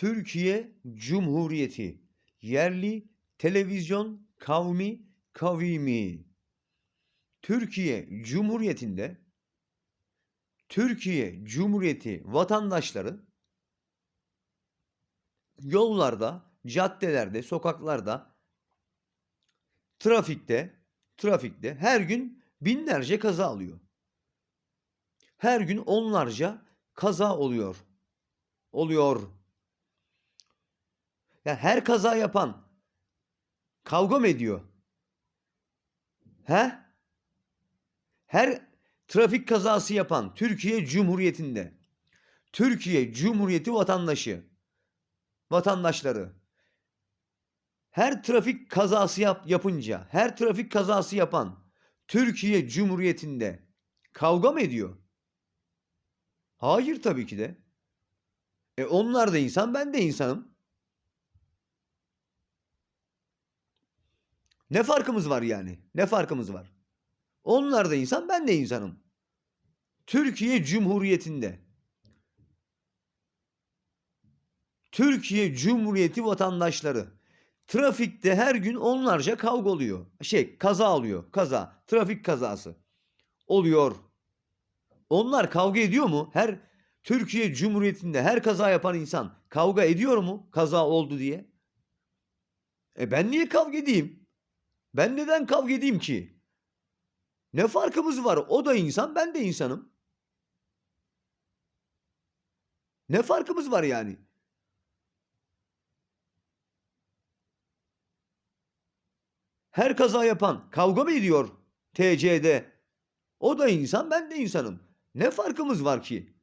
Türkiye Cumhuriyeti yerli televizyon kavmi kavimi Türkiye Cumhuriyeti'nde Türkiye Cumhuriyeti vatandaşları yollarda, caddelerde, sokaklarda, trafikte, trafikte her gün binlerce kaza alıyor. Her gün onlarca kaza oluyor. Oluyor. Ya her kaza yapan kavga mı ediyor? He? Her trafik kazası yapan Türkiye Cumhuriyeti'nde Türkiye Cumhuriyeti vatandaşı vatandaşları her trafik kazası yap, yapınca her trafik kazası yapan Türkiye Cumhuriyeti'nde kavga mı ediyor? Hayır tabii ki de. E onlar da insan, ben de insanım. Ne farkımız var yani? Ne farkımız var? Onlar da insan, ben de insanım. Türkiye Cumhuriyeti'nde Türkiye Cumhuriyeti vatandaşları trafikte her gün onlarca kavga oluyor. Şey, kaza oluyor. Kaza, trafik kazası oluyor. Onlar kavga ediyor mu? Her Türkiye Cumhuriyeti'nde her kaza yapan insan kavga ediyor mu? Kaza oldu diye. E ben niye kavga edeyim? Ben neden kavga edeyim ki? Ne farkımız var? O da insan, ben de insanım. Ne farkımız var yani? Her kaza yapan kavga mı ediyor TC'de? O da insan, ben de insanım. Ne farkımız var ki?